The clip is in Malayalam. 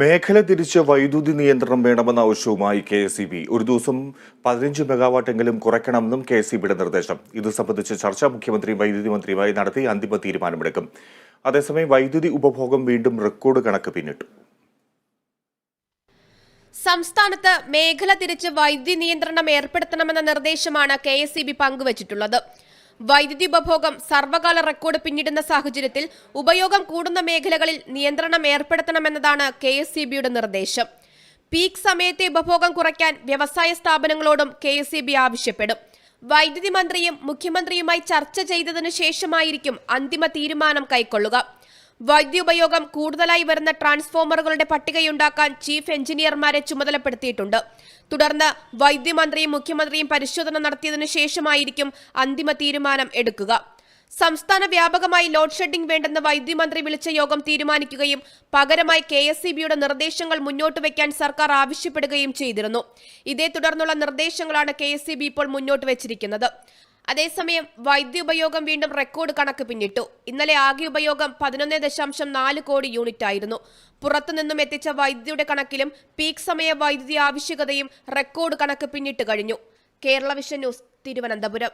മേഖല തിരിച്ച് വൈദ്യുതി നിയന്ത്രണം വേണമെന്ന ആവശ്യവുമായി കെ എസ് ബി. ഒരു ദിവസം പതിനഞ്ച് മെഗാവാട്ടെങ്കിലും കുറയ്ക്കണമെന്നും കെ എസ് ബിയുടെ നിർദ്ദേശം. ഇത് സംബന്ധിച്ച് ചർച്ച മുഖ്യമന്ത്രി വൈദ്യുതി മന്ത്രിയുമായി നടത്തി അന്തിമ തീരുമാനമെടുക്കും. അതേസമയം വൈദ്യുതി ഉപഭോഗം വീണ്ടും റെക്കോർഡ് കണക്ക് പിന്നിട്ടു. സംസ്ഥാനത്ത് മേഖല തിരിച്ച് വൈദ്യുതി നിയന്ത്രണം ഏർപ്പെടുത്തണമെന്ന നിർദ്ദേശമാണ് കെ എസ് പങ്കുവച്ചിട്ടുള്ളത്. വൈദ്യുതി ഉപഭോഗം സർവകാല റെക്കോർഡ് പിന്നിടുന്ന സാഹചര്യത്തിൽ ഉപയോഗം കൂടുന്ന മേഖലകളിൽ നിയന്ത്രണം ഏർപ്പെടുത്തണമെന്നതാണ് കെ എസ് നിർദ്ദേശം. പീക്ക് സമയത്തെ ഉപഭോഗം കുറയ്ക്കാൻ വ്യവസായ സ്ഥാപനങ്ങളോടും കെ ആവശ്യപ്പെടും. വൈദ്യുതി മന്ത്രിയും മുഖ്യമന്ത്രിയുമായി ചർച്ച ചെയ്തതിനു ശേഷമായിരിക്കും അന്തിമ തീരുമാനം കൈക്കൊള്ളുക. വൈദ്യുതി ഉപയോഗം കൂടുതലായി വരുന്ന ട്രാൻസ്ഫോമറുകളുടെ പട്ടികയുണ്ടാക്കാൻ ചീഫ് എഞ്ചിനീയർമാരെ ചുമതലപ്പെടുത്തിയിട്ടുണ്ട്. തുടർന്ന് വൈദ്യുതി മന്ത്രിയും മുഖ്യമന്ത്രിയും പരിശോധന നടത്തിയതിനു ശേഷമായിരിക്കും അന്തിമ തീരുമാനം എടുക്കുക. സംസ്ഥാന വ്യാപകമായി ലോഡ് ഷെഡിംഗ് വേണ്ടെന്ന് വൈദ്യുതി മന്ത്രി വിളിച്ച യോഗം തീരുമാനിക്കുകയും പകരമായി കെ എസ് സി ബിയുടെ നിർദ്ദേശങ്ങൾ മുന്നോട്ട് വയ്ക്കാൻ സർക്കാർ ആവശ്യപ്പെടുകയും ചെയ്തിരുന്നു. ഇതേ തുടർന്നുള്ള നിർദ്ദേശങ്ങളാണ് കെ എസ് സി ബി ഇപ്പോൾ മുന്നോട്ട് വെച്ചിരിക്കുന്നത്. അതേസമയം വൈദ്യുതി ഉപയോഗം വീണ്ടും റെക്കോർഡ് കണക്ക് പിന്നിട്ടു. ഇന്നലെ ആകെ ഉപയോഗം പതിനൊന്ന് ദശാംശം നാല് കോടി യൂണിറ്റ് ആയിരുന്നു പുറത്തുനിന്നും എത്തിച്ച വൈദ്യുതിയുടെ കണക്കിലും പീക്ക് സമയ വൈദ്യുതി ആവശ്യകതയും റെക്കോർഡ് കണക്ക് പിന്നിട്ട് കഴിഞ്ഞു. Kerala vision news Thiruvananthapuram.